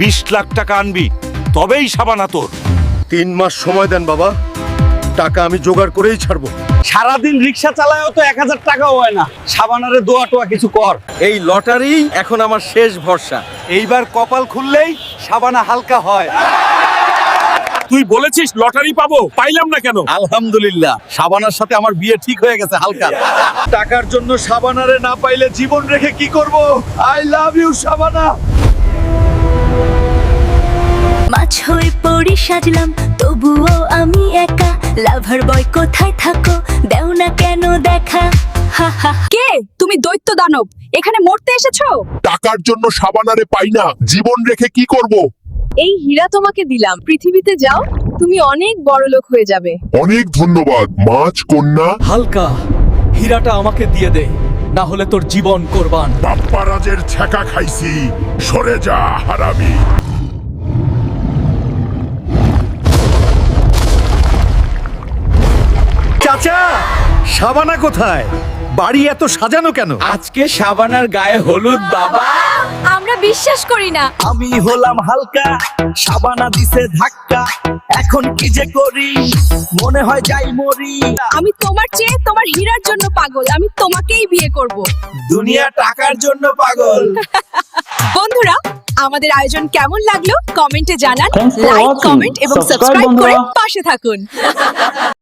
বিশ লাখ টাকা আনবি তবেই সাবানা তোর। তিন মাস সময় দেন বাবা টাকা আমি জোগাড় করেই ছাড়বো। সারাদিন রিক্সা চালায়ও তো এক হাজার টাকাও হয় না। সাবানারে দোয়া টোয়া কিছু কর। এই লটারি এখন আমার শেষ ভরসা। এইবার কপাল খুললেই সাবানা হালকা হয়। তুই বলেছিস লটারি পাবো পাইলাম না কেন? আলহামদুলিল্লাহ সাবানার সাথে আমার বিয়ে ঠিক হয়ে গেছে হালকা। টাকার জন্য সাবানারে না পাইলে জীবন রেখে কি করব? I love you Shabana. মাছ হয়ে পড়ি সাজলাম তবুও আমি একা। লাভার বয় কোথায় থাকো দেও না কেন দেখা। হা হা কে? তুমি দৈত্য দানব এখানে মরতে এসেছ? টাকার জন্য সাবানারে পাই না জীবন রেখে কি করব? এই হীরা তোমাকে দিলাম পৃথিবীতে যাও তুমি অনেক বড় লোক হয়ে যাবে। অনেক ধন্যবাদ মাছ কন্যা। হালকা হীরাটা আমাকে দিয়ে দে না হলে তোর জীবন কোরবান। বাপ্পারাজের ছ্যাঁকা খাইছি সরে যা হারামি। চাচা সাবানা কোথায়? বাড়ি এত সাজানো কেন? আজকে সাবানার গায়ে হলুদ বাবা। আমরা বিশ্বাস করি না। আমি হলাম হালকা সাবানা দিছে ধাক্কা। এখন কি যে করি? মনে হয় যাই মরি। আমি তোমার চেয়ে তোমার হীরার জন্য পাগল আমি তোমাকেই বিয়ে করব। দুনিয়া টাকার জন্য পাগল। বন্ধুরা আমাদের আয়োজন কেমন লাগল? কমেন্টে জানান লাইক কমেন্ট এবং সাবস্ক্রাইব করে পাশে থাকুন।